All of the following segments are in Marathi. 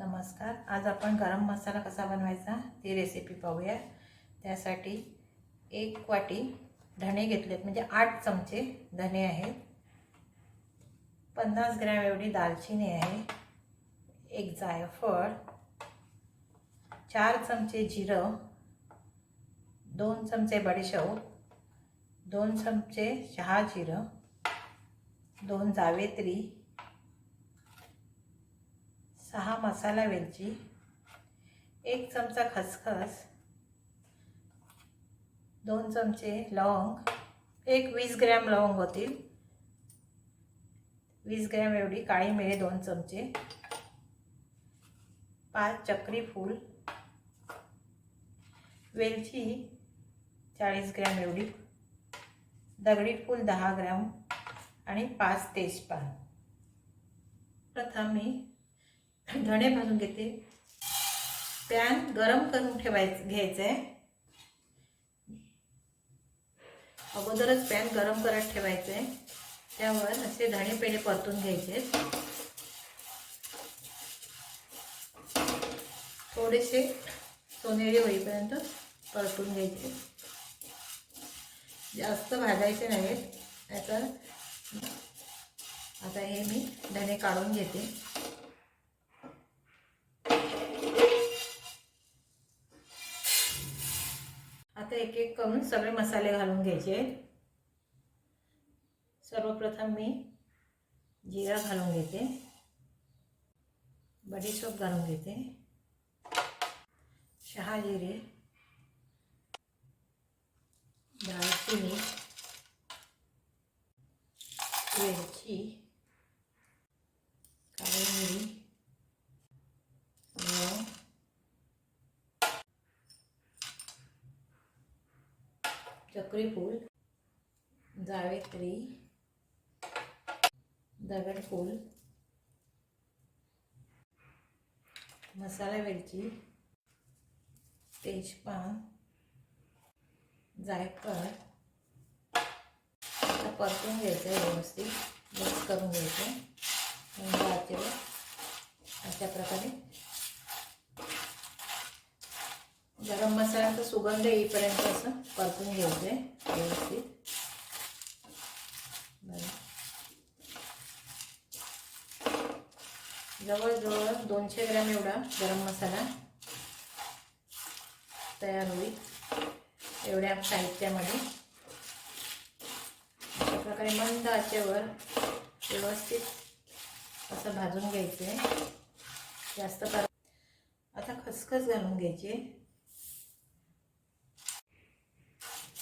नमस्कार. आज आपण गरम मसाला कसा बनवायचा ती रेसिपी पाहूया. त्यासाठी एक वाटी धणे घेतलेत. म्हणजे आठ चमचे धणे आहेत. पन्नास ग्रॅम एवढी दालचिनी आहे. एक जायफळ. चार चमचे जिरं. दोन चमचे बडीशेप. दोन चमचे चहा जिरं दोन जावेत्री. सहा मसाला वेलची एक चमचा खसखस दोन चमचे लवंग एक वीस ग्रॅम लवंग होतील. वीस ग्रॅम एवढी काळी मिरे दोन चमचे पाच चक्री फूल वेलची चाळीस ग्रॅम एवढी दगडी फूल दहा ग्रॅम आणि पाच तेजपान. प्रथम मी धणे भाजून घेते. पॅन गरम करून ठेवायचं घ्यायचं आहे अगोदरच पॅन गरम करत ठेवायचं आहे त्यावर असे धणे पेढे परतून घ्यायचे. थोडेसे सोनेरी होईपर्यंत परतून घ्यायचे. जास्त भाजायचे नाहीत. आता आता हे मी धणे काढून घेते. आता एक एक करून सगळे मसाले घालून घ्यायचे सर्वप्रथम मी जिरा घालून घेते. बडीशोप घालून घेते. शहाजिरे दालचिनी. वेलची काळी मिरी लवंग चक्रीफूल जावेत्री दगडफूल मसाला वेलची तेजपान जायफळ. आता परतून घ्यायचं आहे व्यवस्थित मिक्स करून घ्यायचं म्हणजे अशा प्रकारे असं सुगंध येईपर्यंत असं परतून घ्यायचं आहे व्यवस्थित. जवळजवळ दोनशे ग्रॅम एवढा गरम मसाला तयार होईल एवढ्या साहित्यामध्ये. अशा प्रकारे मंद आचेवर व्यवस्थित असं भाजून घ्यायचं. आहे जास्त आता खसखस घालून घ्यायची.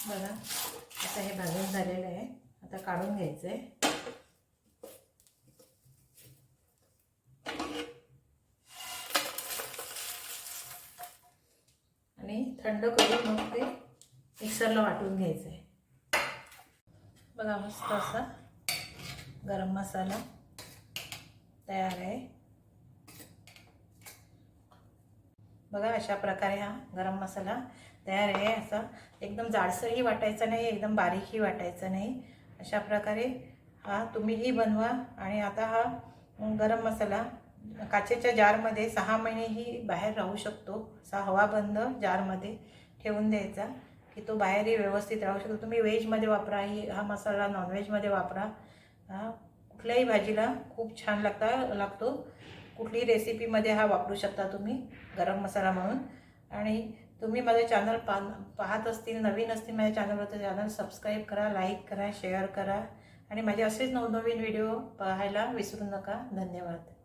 बघा. आता हे भाजून झालेलं आहे. आता काढून घ्यायचं आहे आणि थंड करून मग ते मिक्सरला वाटून घ्यायचं आहे बघा मस्त असा गरम मसाला तयार आहे. बघा अशा प्रकारे हा गरम मसाला तयार आहे. असा एकदम जाडसरही वाटायचं नाही एकदम बारीकही वाटायचं नाही. अशा प्रकारे हा तुम्हीही बनवा आणि आता हा गरम मसाला काचेच्या जारमध्ये सहा महिनेही बाहेर राहू शकतो. असा हवाबंद जारमध्ये ठेवून द्यायचा की तो बाहेरही व्यवस्थित राहू शकतो. तुम्ही व्हेजमध्ये वापरा ही हा मसाला नॉनव्हेजमध्ये वापरा. हा कुठल्याही भाजीला खूप छान लागता लागतो. कुठलीही रेसिपीमध्ये हा वापरू शकता तुम्ही गरम मसाला म्हणून. आणि तुम्ही माझे चॅनल पा पाहत असतील नवीन असतील माझ्या चॅनलवर तर चॅनल सबस्क्राईब करा लाईक करा शेअर करा. आणि माझे असेच नवनवीन व्हिडिओ पाहायला विसरू नका. धन्यवाद.